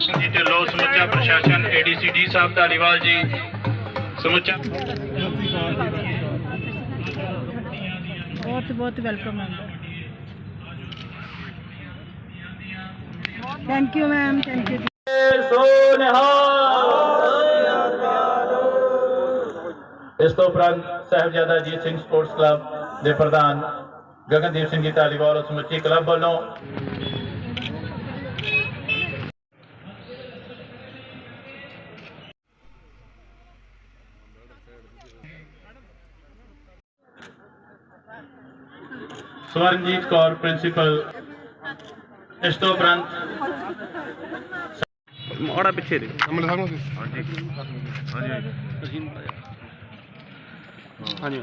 ਜੀ ਢਿੱਲੋਂ ਸਮੁੱਚਾ ਪ੍ਰਸ਼ਾਸਨ ਏਡੀਸੀਡੀ ਸਾਹਿਬ ਧਾਲੀਵਾਲ ਜੀ। ਸਮੁੱਚਾ ਬਹੁਤ ਬਹੁਤ welcome ma'am thank you ma'am thank you ਇਸ ਤੋਂ ਉਪਰੰਤ ਸਾਹਿਬਜ਼ਾਦਾ ਅਜੀਤ ਸਿੰਘ ਸਪੋਰਟਸ ਕਲੱਬ ਦੇ ਪ੍ਰਧਾਨ ਗਗਨਦੀਪ ਸਿੰਘ ਜੀ ਧਾਲੀਵਾਲ ਅਤੇ ਸਮੁੱਚੀ ਕਲੱਬ ਵੱਲੋਂ। ਸਵਰਨਜੀਤ ਕੌਰ ਪ੍ਰਿੰਸੀਪਲ। ਇਸ ਤੋਂ ਉਪਰੰਤ ਮੋੜਾ ਪਿੱਛੇ ਦੇ। ਅਮਲ ਸਾਹਿਬ ਨੂੰ। ਹਾਂਜੀ।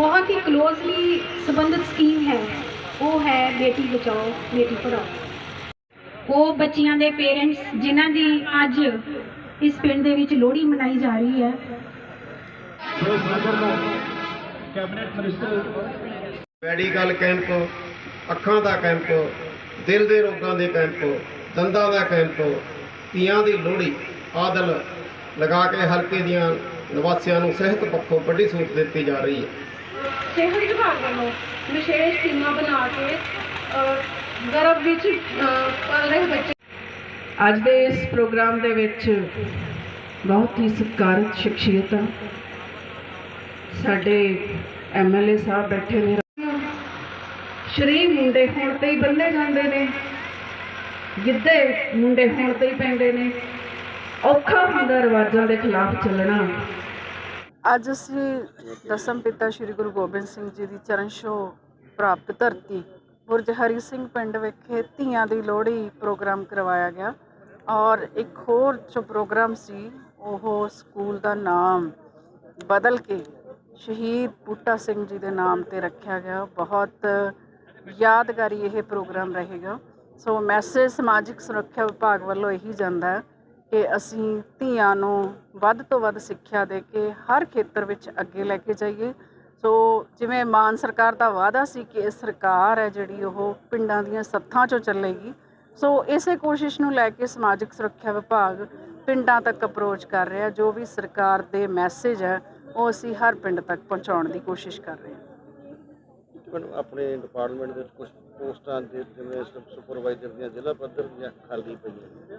ਬਹੁਤ ਹੀ ਕਲੋਜ਼ਲੀ ਸੰਬੰਧਿਤ ਸਕੀਮ ਹੈ। ਉਹ ਹੈ ਬੇਟੀ ਬਚਾਓ ਬੇਟੀ ਪੜਾਓ ਉਹ ਬੱਚੀਆਂ ਦੇ ਪੇਰੈਂਟਸ ਜਿਨ੍ਹਾਂ ਦੀ ਅੱਜ ਇਸ ਪਿੰਡ ਦੇ ਵਿੱਚ ਲੋਹੜੀ ਮਨਾਈ ਜਾ ਰਹੀ ਹੈ। ਮੈਡੀਕਲ ਕੈਂਪ ਅੱਖਾਂ ਦਾ ਕੈਂਪ ਦਿਲ ਦੇ ਰੋਗਾਂ ਦੇ ਕੈਂਪ ਦੰਦਾਂ ਦਾ ਕੈਂਪ ਤੀਆਂ ਦੀ ਲੋਹੜੀ ਆਦਲ ਲਗਾ ਕੇ ਹਲਕੇ ਦੀਆਂ ਨਿਵਾਸੀਆਂ ਨੂੰ ਸਿਹਤ ਪੱਖੋਂ ਵੱਡੀ ਸਹੂਲਤ ਦਿੱਤੀ ਜਾ ਰਹੀ ਹੈ। ਸਿਹਤ ਵਿਭਾਗ ਵੱਲੋਂ ਵਿਸ਼ੇਸ਼ ਟੀਮਾਂ ਬਣਾ ਕੇ ਗਰਭ ਵਿੱਚ ਪਲ ਰਹੇ ਬੱਚੇ। ਅੱਜ ਦੇ ਇਸ ਪ੍ਰੋਗਰਾਮ ਦੇ ਵਿੱਚ ਬਹੁਤ ਹੀ ਸਤਿਕਾਰਤ ਸ਼ਖਸੀਅਤਾਂ, ਸਾਡੇ ਐਮਐਲਏ ਸਾਹਿਬ ਬੈਠੇ ਨੇ। ਸ਼੍ਰੀ ਮੁੰਡੇ ਹੋਣ ਤੇ ਹੀ ਬੰਨੇ ਜਾਂਦੇ ਨੇ, ਗਿੱਧੇ ਮੁੰਡੇ ਹੋਣ ਤੇ ਹੀ ਪੈਂਦੇ ਨੇ। ਔਖਾ ਹੁੰਦਾ ਰਿਵਾਜਾਂ ਦੇ ਖਿਲਾਫ ਚੱਲਣਾ। ਅੱਜ ਅਸੀਂ ਦਸਮ ਪਿਤਾ ਸ੍ਰੀ ਗੁਰੂ ਗੋਬਿੰਦ ਸਿੰਘ ਜੀ ਦੀ ਚਰਨ ਛੋਹ ਪ੍ਰਾਪਤ ਧਰਤੀ, ਬੁਰਜ ਹਰੀ ਸਿੰਘ ਪਿੰਡ ਵਿਖੇ ਧੀਆਂ ਦੀ ਲੋਹੜੀ ਪ੍ਰੋਗਰਾਮ ਕਰਵਾਇਆ ਗਿਆ ਔਰ ਇੱਕ ਹੋਰ ਜੋ ਪ੍ਰੋਗਰਾਮ ਸੀ, ਉਹ ਸਕੂਲ ਦਾ ਨਾਮ ਬਦਲ ਕੇ ਸ਼ਹੀਦ ਬੂਟਾ ਸਿੰਘ ਜੀ ਦੇ ਨਾਮ ਤੇ ਰੱਖਿਆ ਗਿਆ। ਬਹੁਤ ਯਾਦਗਾਰੀ ਇਹ ਪ੍ਰੋਗਰਾਮ ਰਹੇਗਾ। ਸੋ ਮੈਸੇਜ ਸਮਾਜਿਕ ਸੁਰੱਖਿਆ ਵਿਭਾਗ ਵੱਲੋਂ ਇਹੀ ਜਾਂਦਾ ਹੈ ਕਿ ਅਸੀਂ ਧੀਆਂ ਨੂੰ ਵੱਧ ਤੋਂ ਵੱਧ ਸਿੱਖਿਆ ਦੇ ਕੇ ਹਰ ਖੇਤਰ ਵਿੱਚ ਅੱਗੇ ਲੈ ਕੇ ਜਾਈਏ। ਸੋ ਜਿਵੇਂ ਮਾਨ ਸਰਕਾਰ ਦਾ ਵਾਅਦਾ ਸੀ ਕਿ ਇਹ ਸਰਕਾਰ ਹੈ ਜਿਹੜੀ ਉਹ ਪਿੰਡਾਂ ਦੀਆਂ ਸੱਥਾਂ 'ਚੋਂ ਚੱਲੇਗੀ, ਸੋ ਇਸੇ ਕੋਸ਼ਿਸ਼ ਨੂੰ ਲੈ ਕੇ ਸਮਾਜਿਕ ਸੁਰੱਖਿਆ ਵਿਭਾਗ ਪਿੰਡਾਂ ਤੱਕ ਅਪਰੋਚ ਕਰ ਰਿਹਾ। ਜੋ ਵੀ ਸਰਕਾਰ ਦੇ ਮੈਸੇਜ ਹੈ, ਉਹ ਅਸੀਂ ਹਰ ਪਿੰਡ ਤੱਕ ਪਹੁੰਚਾਉਣ ਦੀ ਕੋਸ਼ਿਸ਼ ਕਰ ਰਹੇ ਹਾਂ। ਮੈਨੂੰ ਆਪਣੇ ਡਿਪਾਰਟਮੈਂਟ ਦੇ ਕੁਝ ਪੋਸਟਾਂ ਦੇ ਜਿਵੇਂ ਸੁਪਰਵਾਈਜ਼ਰ ਦੀਆਂ ਜ਼ਿਲ੍ਹਾ ਪੱਧਰ ਦੀਆਂ ਖਾਲੀ ਪਈਆਂ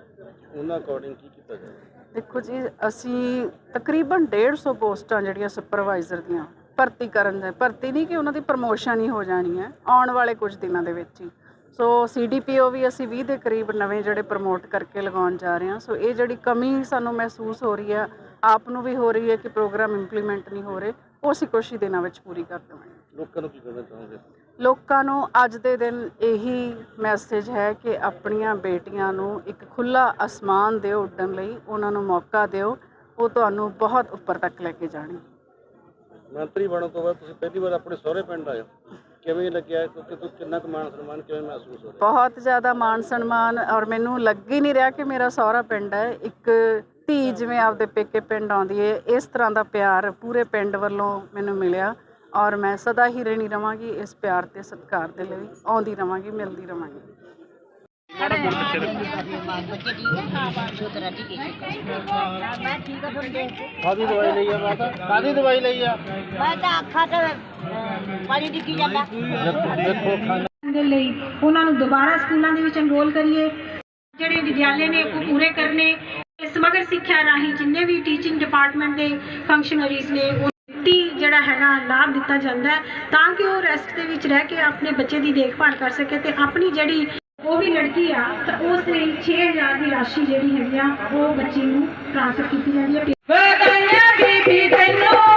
ਉਹਨਾਂ ਅਕੋਰਡਿੰਗ ਕੀ ਕੀਤਾ ਜਾਵੇ? ਦੇਖੋ ਜੀ ਅਸੀਂ ਤਕਰੀਬਨ 150 ਪੋਸਟਾਂ ਜਿਹੜੀਆਂ ਸੁਪਰਵਾਈਜ਼ਰ ਦੀਆਂ ਭਰਤੀ ਕਰਨ ਦੇ ਭਰਤੀ ਨਹੀਂ ਕਿ ਉਹਨਾਂ ਦੀ ਪ੍ਰਮੋਸ਼ਨ ਹੀ ਹੋ ਜਾਣੀ ਹੈ ਆਉਣ ਵਾਲੇ ਕੁਝ ਦਿਨਾਂ ਦੇ ਵਿੱਚ ਹੀ। ਸੋ ਸੀਡੀਪੀਓ ਵੀ ਅਸੀਂ 20 ਦੇ ਕਰੀਬ ਨਵੇਂ ਜਿਹੜੇ ਪ੍ਰਮੋਟ ਕਰਕੇ ਲਗਾਉਣ ਜਾ ਰਹੇ ਹਾਂ। ਸੋ ਇਹ ਜਿਹੜੀ ਕਮੀ ਸਾਨੂੰ ਮਹਿਸੂਸ ਹੋ ਰਹੀ ਹੈ ਆਪ ਨੂੰ ਵੀ ਹੋ ਰਹੀ ਹੈ ਕਿ ਪ੍ਰੋਗਰਾਮ ਇੰਪਲੀਮੈਂਟ ਨਹੀਂ ਹੋ ਰਹੇ ਉਹ ਅਸੀਂ ਕੁਛ ਹੀ ਦਿਨਾਂ ਵਿੱਚ ਪੂਰੀ ਕਰ ਦੇਵਾਂਗੇ। ਲੋਕਾਂ ਨੂੰ ਕੀ ਕਹਿਣਾ ਚਾਹੋਗੇ? ਲੋਕਾਂ ਨੂੰ ਅੱਜ ਦੇ ਦਿਨ ਇਹੀ ਮੈਸੇਜ ਹੈ ਕਿ ਆਪਣੀਆਂ ਬੇਟੀਆਂ ਨੂੰ ਇੱਕ ਖੁੱਲਾ ਅਸਮਾਨ ਦਿਓ ਉੱਡਣ ਲਈ ਉਹਨਾਂ ਨੂੰ ਮੌਕਾ ਦਿਓ ਉਹ ਤੁਹਾਨੂੰ ਬਹੁਤ ਉੱਪਰ ਤੱਕ ਲੈ ਕੇ ਜਾਣਗੇ। ਮੰਤਰੀ ਬਣਨ ਤੋਂ ਬਾਅਦ ਤੁਸੀਂ ਪਹਿਲੀ ਵਾਰ ਆਪਣੇ ਸਹੁਰੇ ਪਿੰਡ ਆਏ ਕਿਵੇਂ ਲੱਗਿਆ ਕਿਉਂਕਿ ਤੁਸੀਂ ਕਿੰਨਾ ਕੁ ਮਾਣ ਸਨਮਾਨ ਕਿਵੇਂ ਮਹਿਸੂਸ ਹੋ ਰਿਹਾ? ਬਹੁਤ ਜ਼ਿਆਦਾ ਮਾਣ ਸਨਮਾਨ ਔਰ ਮੈਨੂੰ ਲੱਗ ਹੀ ਨਹੀਂ ਰਿਹਾ ਕਿ ਮੇਰਾ ਸਹੁਰਾ ਪਿੰਡ ਹੈ। ਇੱਕ ਧੀ ਜਿਵੇਂ ਆਪਦੇ ਪੇਕੇ ਪਿੰਡ ਆਉਂਦੀ ਹੈ ਇਸ ਤਰ੍ਹਾਂ ਦਾ ਪਿਆਰ ਪੂਰੇ ਪਿੰਡ ਵੱਲੋਂ ਮੈਨੂੰ ਮਿਲਿਆ। ਔਰ ਮੈਂ ਸਦਾ ਹੀ ਰਹਿਣੀ ਰਵਾਂਗੀ ਇਸ ਪਿਆਰ ਤੇ ਸਤਿਕਾਰ ਦੇ ਲਈ ਆਉਂਦੀ ਰਵਾਂਗੀ ਮਿਲਦੀ ਰਵਾਂਗੀ। ਕਾਦੀ ਦਵਾਈ ਲਈ ਆ ਮਾਤਾ? ਕਾਦੀ ਦਵਾਈ ਲਈ ਆ? ਮੈਂ ਤਾਂ ਅੱਖਾਂ ਤੇ ਪਾਣੀ ਡਿੱਗੀ ਜਾਂਦਾ। ਦੇਖੋ ਖਾਣਾ। ਦੇ ਲਈ ਉਹਨਾਂ ਨੂੰ ਦੁਬਾਰਾ ਸਕੂਲਾਂ ਦੇ ਵਿੱਚ ਐਨਰੋਲ ਕਰੀਏ। ਜਿਹੜੇ ਵਿਦਿਆਲੇ ਨੇ ਉਹ ਪੂਰੇ ਕਰਨੇ। ਸਮਗਰ ਸਿੱਖਿਆ ਰਾਹੀਂ ਜਿੰਨੇ ਵੀ ਟੀਚਿੰਗ ਡਿਪਾਰਟਮੈਂਟ ਦੇ ਫੰਕਸ਼ਨਰੀਜ਼ ਨੇ ਜਿਹੜਾ ਹੈਗਾ ਲਾਭ ਦਿੱਤਾ ਜਾਂਦਾ ਹੈ, ਤਾਂ ਕਿ ਉਹ ਰੈਸਟ ਦੇ ਵਿੱਚ ਰਹਿ ਕੇ ਆਪਣੇ ਬੱਚੇ ਦੀ ਦੇਖਭਾਲ ਕਰ ਸਕੇ ਤੇ ਆਪਣੀ ਜਿਹੜੀ ਉਹ ਵੀ ਲੜਕੀ ਆ, ਤਾਂ ਉਸ ਲਈ 6000 ਦੀ ਰਾਸ਼ੀ ਜਿਹੜੀ ਹੈਗੀ ਆ, ਉਹ ਬੱਚੀ ਨੂੰ ਟ੍ਰਾਂਸਫਰ ਕੀਤੀ ਜਾਂਦੀ ਹੈ। ਬੇਟਾ ਬੀਬੀ ਤੈਨੂੰ।